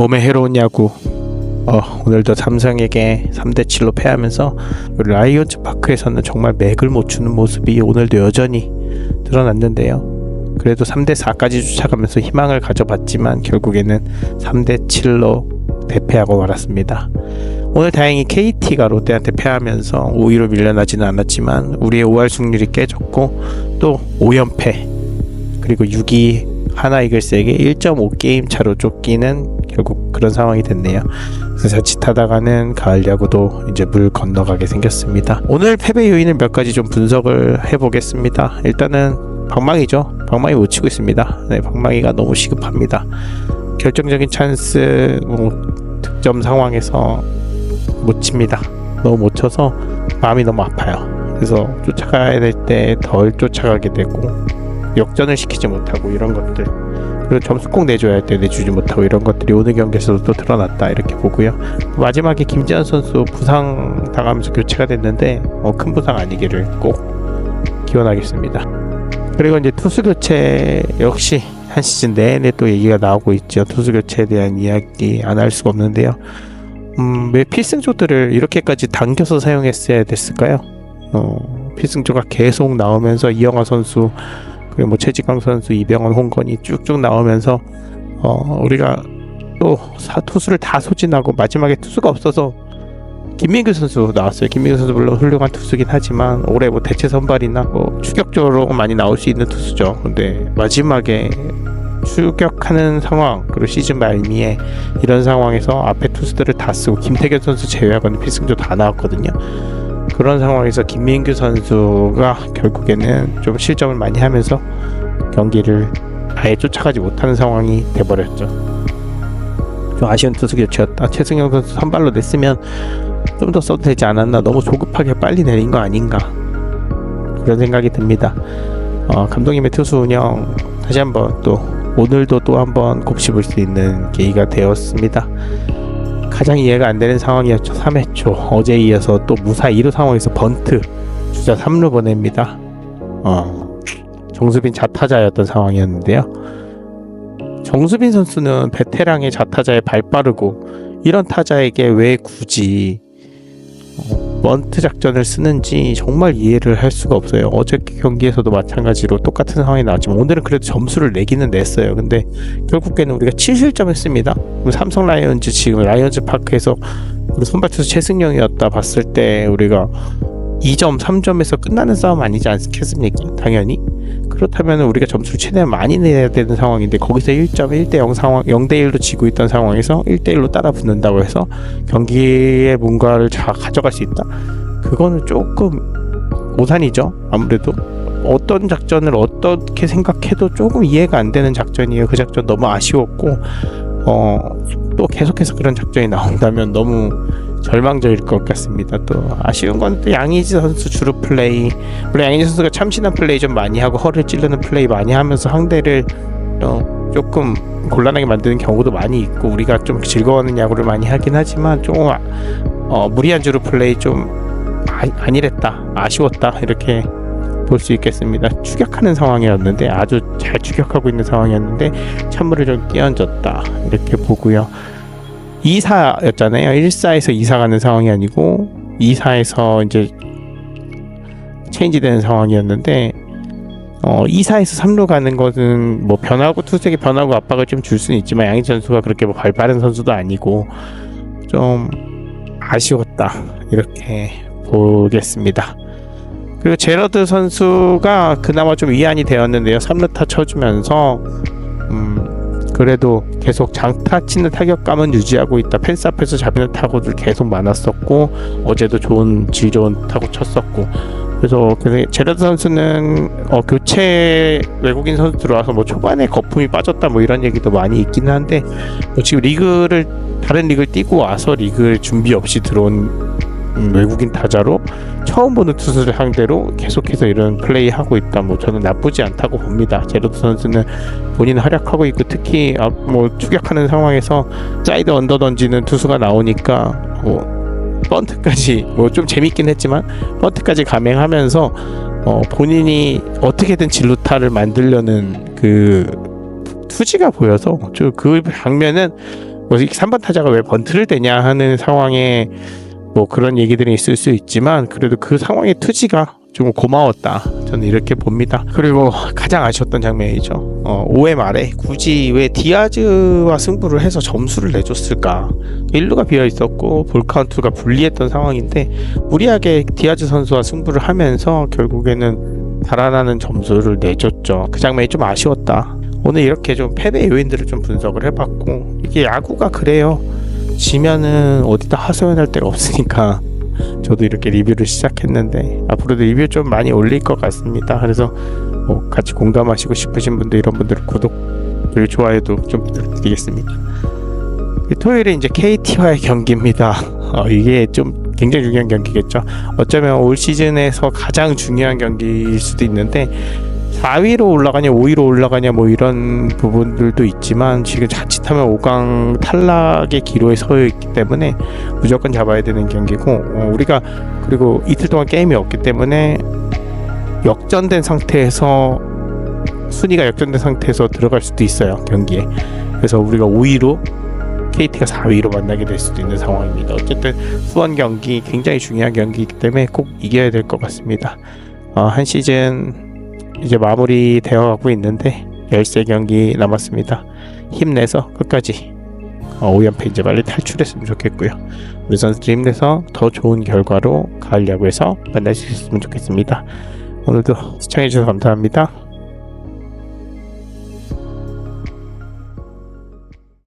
몸에 야구 어, 오늘도 삼성에게 3대 7로 패하면서 라이온즈 파크에서는 정말 맥을 못 추는 모습이 오늘도 여전히 드러났는데요. 그래도 3대 4까지 쫓아가면서 희망을 가져봤지만 결국에는 3대 7로 대패하고 말았습니다. 오늘 다행히 KT가 롯데한테 패하면서 5위로 밀려나지는 않았지만 우리의 5할 승률이 깨졌고 또 5연패 그리고 6위 하나 이글스에게 1.5게임 차로 쫓기는 결국 그런 상황이 됐네요. 자칫하다가는 가을 야구도 이제 물 건너가게 생겼습니다. 오늘 패배 요인을 몇 가지 좀 분석을 해보겠습니다. 일단은 방망이죠. 방망이 못 치고 있습니다. 네, 방망이가 너무 시급합니다. 결정적인 찬스 뭐, 득점 상황에서 못 칩니다. 너무 못 쳐서 마음이 너무 아파요. 그래서 쫓아가야 될 때 덜 쫓아가게 되고 역전을 시키지 못하고 이런 것들. 그리고 점수 꼭 내줘야 할 때 내주지 못하고 이런 것들이 오늘 경기에서도 또 드러났다. 이렇게 보고요. 마지막에 김지현 선수 부상 당하면서 교체가 됐는데 어, 큰 부상 아니기를 꼭 기원하겠습니다. 그리고 이제 투수 교체 역시 한 시즌 내내 또 얘기가 나오고 있죠. 투수 교체에 대한 이야기 안 할 수가 없는데요. 음, 왜 필승조들을 이렇게까지 당겨서 사용했어야 됐을까요? 어, 필승조가 계속 나오면서 이영하 선수 그리고 뭐 최지강 선수, 이병헌, 홍건이 쭉쭉 나오면서 어 우리가 또 사, 투수를 다 소진하고 마지막에 투수가 없어서 김민규 선수 나왔어요. 김민규 선수 물론 훌륭한 투수긴 하지만 올해 뭐 대체 선발이나 뭐 추격적으로 많이 나올 수 있는 투수죠. 근데 마지막에 추격하는 상황 그리고 시즌 말미에 이런 상황에서 앞에 투수들을 다 쓰고 김태균 선수 제외하고는 필승조 다 나왔거든요. 그런 상황에서 김민규 선수가 결국에는 좀 실점을 많이 하면서 경기를 아예 쫓아가지 못하는 상황이 돼버렸죠. 좀 아쉬운 투수 교체였다. 최승영 선수 선발로 냈으면 좀 더 써도 되지 않았나. 너무 조급하게 빨리 내린 거 아닌가. 그런 생각이 듭니다. 어, 감독님의 투수 운영 다시 한번 또 오늘도 또 한번 곱씹을 수 있는 계기가 되었습니다. 가장 이해가 안 되는 상황이었죠. 3회 초 어제 이어서 또 무사 2루 상황에서 번트 주자 3루 보냅니다. 어, 정수빈 자타자였던 상황이었는데요. 정수빈 선수는 베테랑의 자타자에 발 빠르고 이런 타자에게 왜 굳이 어, 번트 작전을 쓰는지 정말 이해를 할 수가 없어요. 어제 경기에서도 마찬가지로 똑같은 상황이 나왔지만 오늘은 그래도 점수를 내기는 냈어요. 근데 결국에는 우리가 7실점했습니다. 삼성 라이온즈 지금 라이온즈 파크에서 선발 투수 최승영이었다 봤을 때 우리가 2점, 3점에서 끝나는 싸움 아니지 않겠습니까? 당연히. 그렇다면 우리가 점수를 최대한 많이 내야 되는 상황인데 거기서 1점 1대 0 상황 0대 1로 지고 있던 상황에서 1대 1로 따라 붙는다고 해서 경기에 뭔가를 다 가져갈 수 있다. 그거는 조금 오산이죠. 아무래도 어떤 작전을 어떻게 생각해도 조금 이해가 안 되는 작전이에요. 그 작전 너무 아쉬웠고 어 또 계속해서 그런 작전이 나온다면 너무 절망적일 것 같습니다. 또 아쉬운 건 또 양의지 선수 주루 플레이. 물론 양의지 선수가 참신한 플레이 좀 많이 하고 허를 찌르는 플레이 많이 하면서 상대를 어, 조금 곤란하게 만드는 경우도 많이 있고 우리가 좀 즐거워하는 야구를 많이 하긴 하지만 좀 어, 무리한 주루 플레이 좀 아, 아니랬다 아쉬웠다 이렇게 볼 수 있겠습니다. 추격하는 상황이었는데 아주 잘 추격하고 있는 상황이었는데 찬물을 좀 끼얹었다 이렇게 보고요. 2사였잖아요. 1사에서 2사 가는 상황이 아니고 2사에서 이제 체인지 되는 상황이었는데 어 2사에서 3루 가는 것은 뭐 변하고 투색이 변하고 압박을 좀 줄 수는 있지만 양희 선수가 그렇게 뭐 발빠른 선수도 아니고 좀 아쉬웠다 이렇게 보겠습니다. 그리고 제러드 선수가 그나마 좀 위안이 되었는데요. 3루타 쳐주면서 음 그래도 계속 장타 치는 타격감은 유지하고 있다. 펜스 앞에서 잡히는 타구들 계속 많았었고 어제도 좋은 질 좋은 타구 쳤었고 그래서 그 제러드 선수는 어, 교체 외국인 선수 들어와서 뭐 초반에 거품이 빠졌다 뭐 이런 얘기도 많이 있기는 한데 뭐 지금 리그를 다른 리그를 뛰고 와서 리그 준비 없이 들어온 음, 외국인 타자로 처음 보는 투수를 상대로 계속해서 이런 플레이 하고 있다. 뭐 저는 나쁘지 않다고 봅니다. 제로드 선수는 본인 활약하고 있고 특히 아, 뭐 추격하는 상황에서 사이드 언더 던지는 투수가 나오니까 뭐 번트까지 뭐 좀 재밌긴 했지만 번트까지 감행하면서 어, 본인이 어떻게든 진루타를 만들려는 그 투지가 보여서 저그 장면은 뭐 3번 타자가 왜 번트를 대냐 하는 상황에 뭐 그런 얘기들이 있을 수 있지만 그래도 그 상황의 투지가 좀 고마웠다. 저는 이렇게 봅니다. 그리고 가장 아쉬웠던 장면이죠. 어, 5회 말에 굳이 왜 디아즈와 승부를 해서 점수를 내줬을까? 1루가 비어 있었고 볼 카운트가 불리했던 상황인데 무리하게 디아즈 선수와 승부를 하면서 결국에는 달아나는 점수를 내줬죠. 그 장면이 좀 아쉬웠다. 오늘 이렇게 좀 패배 요인들을 좀 분석을 해봤고 이게 야구가 그래요. 지면은 어디다 하소연할 데가 없으니까 저도 이렇게 리뷰를 시작했는데 앞으로도 리뷰 좀 많이 올릴 것 같습니다. 그래서 뭐 같이 공감하시고 싶으신 분들 이런 분들은 구독 그리고 좋아요도 좀 부탁드리겠습니다. 토요일에 이제 KT와의 경기입니다. 어, 이게 좀 굉장히 중요한 경기겠죠. 어쩌면 올 시즌에서 가장 중요한 경기일 수도 있는데 4위로 올라가냐 5위로 올라가냐 뭐 이런 부분들도 있지만 지금 자칫하면 5강 탈락의 기로에 서 있기 때문에 무조건 잡아야 되는 경기고 어, 우리가 그리고 이틀 동안 게임이 없기 때문에 역전된 상태에서 순위가 역전된 상태에서 들어갈 수도 있어요 경기에. 그래서 우리가 5위로 KT가 4위로 만나게 될 수도 있는 상황입니다. 어쨌든 수원 경기 굉장히 중요한 경기이기 때문에 꼭 이겨야 될 것 같습니다. 어, 한 시즌 이제 마무리 되어 가고 있는데 13경기 남았습니다. 힘내서 끝까지 어, 5연패 이제 빨리 탈출했으면 좋겠고요. 우리 선수들 힘내서 더 좋은 결과로 가을 야구에서 만날 수 있었으면 좋겠습니다. 오늘도 시청해주셔서 감사합니다.